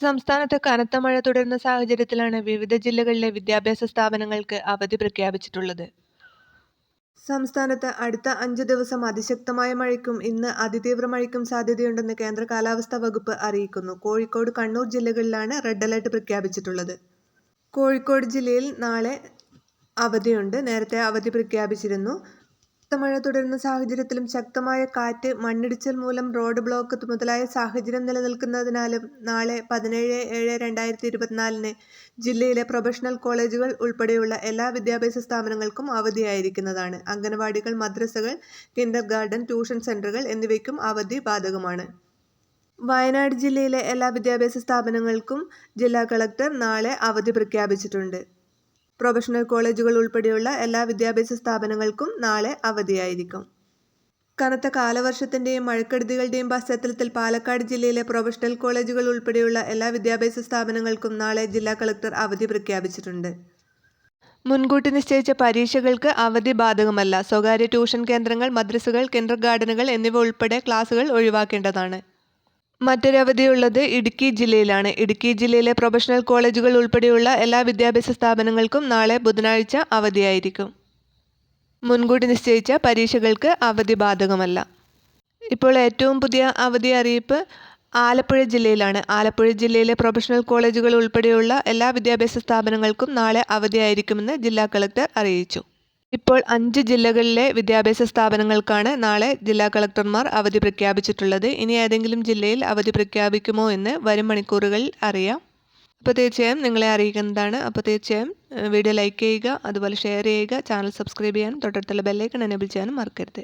സംസ്ഥാനത്ത് കനത്ത മഴ തുടരുന്ന സാഹചര്യത്തിലാണ് വിവിധ ജില്ലകളിലെ വിദ്യാഭ്യാസ സ്ഥാപനങ്ങൾക്ക് അവധി പ്രഖ്യാപിച്ചിട്ടുള്ളത്. സംസ്ഥാനത്ത് അടുത്ത അഞ്ച് ദിവസം അതിശക്തമായ മഴയ്ക്കും ഇന്ന് അതിതീവ്ര മഴയ്ക്കും സാധ്യതയുണ്ടെന്ന് കേന്ദ്ര കാലാവസ്ഥാ വകുപ്പ് അറിയിക്കുന്നു. കോഴിക്കോട്, കണ്ണൂർ ജില്ലകളിലാണ് റെഡ് അലർട്ട് പ്രഖ്യാപിച്ചിട്ടുള്ളത്. കോഴിക്കോട് ജില്ലയിൽ നാളെ അവധിയുണ്ട്. നേരത്തെ അവധി പ്രഖ്യാപിച്ചിരുന്നു. കനത്ത മഴ തുടരുന്ന സാഹചര്യത്തിലും ശക്തമായ കാറ്റ്, മണ്ണിടിച്ചൽ മൂലം റോഡ് ബ്ലോക്ക് മുതലായ സാഹചര്യം നിലനിൽക്കുന്നതിനാലും നാളെ പതിനേഴ് ഏഴ് രണ്ടായിരത്തി ഇരുപത്തിനാലിന് ജില്ലയിലെ പ്രൊഫഷണൽ കോളേജുകൾ ഉൾപ്പെടെയുള്ള എല്ലാ വിദ്യാഭ്യാസ സ്ഥാപനങ്ങൾക്കും അവധിയായിരിക്കുന്നതാണ്. അംഗനവാടികൾ, മദ്രസകൾ, കിൻഡർ ഗാർഡൻ ട്യൂഷൻ സെന്ററുകൾ എന്നിവയ്ക്കും അവധി ബാധകമാണ്. വയനാട് ജില്ലയിലെ എല്ലാ വിദ്യാഭ്യാസ സ്ഥാപനങ്ങൾക്കും ജില്ലാ കളക്ടർ നാളെ അവധി പ്രഖ്യാപിച്ചിട്ടുണ്ട്. പ്രൊഫഷണൽ കോളേജുകൾ ഉൾപ്പെടെയുള്ള എല്ലാ വിദ്യാഭ്യാസ സ്ഥാപനങ്ങൾക്കും നാളെ അവധിയായിരിക്കും. കനത്ത കാലവർഷത്തിന്റെയും മഴക്കെടുതികളുടെയും പശ്ചാത്തലത്തിൽ പാലക്കാട് ജില്ലയിലെ പ്രൊഫഷണൽ കോളേജുകൾ ഉൾപ്പെടെയുള്ള എല്ലാ വിദ്യാഭ്യാസ സ്ഥാപനങ്ങൾക്കും നാളെ ജില്ലാ കളക്ടർ അവധി പ്രഖ്യാപിച്ചിട്ടുണ്ട്. മുൻകൂട്ടി നിശ്ചയിച്ച പരീക്ഷകൾക്ക് അവധി ബാധകമല്ല. സ്വകാര്യ ട്യൂഷൻ കേന്ദ്രങ്ങൾ, മദ്രസകൾ, കിൻഡർ ഗാർഡനുകൾ എന്നിവ ഉൾപ്പെടെ ക്ലാസുകൾ ഒഴിവാക്കേണ്ടതാണ്. മറ്റൊരു അവധിയുള്ളത് ഇടുക്കി ജില്ലയിലാണ്. ഇടുക്കി ജില്ലയിലെ പ്രൊഫഷണൽ കോളേജുകൾ ഉൾപ്പെടെയുള്ള എല്ലാ വിദ്യാഭ്യാസ സ്ഥാപനങ്ങൾക്കും നാളെ ബുധനാഴ്ച അവധിയായിരിക്കും. മുൻകൂട്ടി നിശ്ചയിച്ച പരീക്ഷകൾക്ക് അവധി ബാധകമല്ല. ഇപ്പോൾ ഏറ്റവും പുതിയ അവധി അറിയിപ്പ് ആലപ്പുഴ ജില്ലയിലാണ്. ആലപ്പുഴ ജില്ലയിലെ പ്രൊഫഷണൽ കോളേജുകൾ ഉൾപ്പെടെയുള്ള എല്ലാ വിദ്യാഭ്യാസ സ്ഥാപനങ്ങൾക്കും നാളെ അവധിയായിരിക്കുമെന്ന് ജില്ലാ കളക്ടർ അറിയിച്ചു. ഇപ്പോൾ അഞ്ച് ജില്ലകളിലെ വിദ്യാഭ്യാസ സ്ഥാപനങ്ങൾക്കാണ് നാളെ ജില്ലാ കളക്ടർമാർ അവധി പ്രഖ്യാപിച്ചിട്ടുള്ളത്. ഇനി ഏതെങ്കിലും ജില്ലയിൽ അവധി പ്രഖ്യാപിക്കുമോ എന്ന് വരും മണിക്കൂറുകളിൽ അറിയാം. അപ്പോൾ തീർച്ചയായും നിങ്ങളെ അറിയിക്കുന്നതാണ്. അപ്പോൾ തീർച്ചയായും വീഡിയോ ലൈക്ക് ചെയ്യുക, അതുപോലെ ഷെയർ ചെയ്യുക, ചാനൽ സബ്സ്ക്രൈബ് ചെയ്യാനും തൊട്ടടുത്തുള്ള ബെല്ലൈക്കൺ എനേബിൾ ചെയ്യാനും മറക്കരുത്.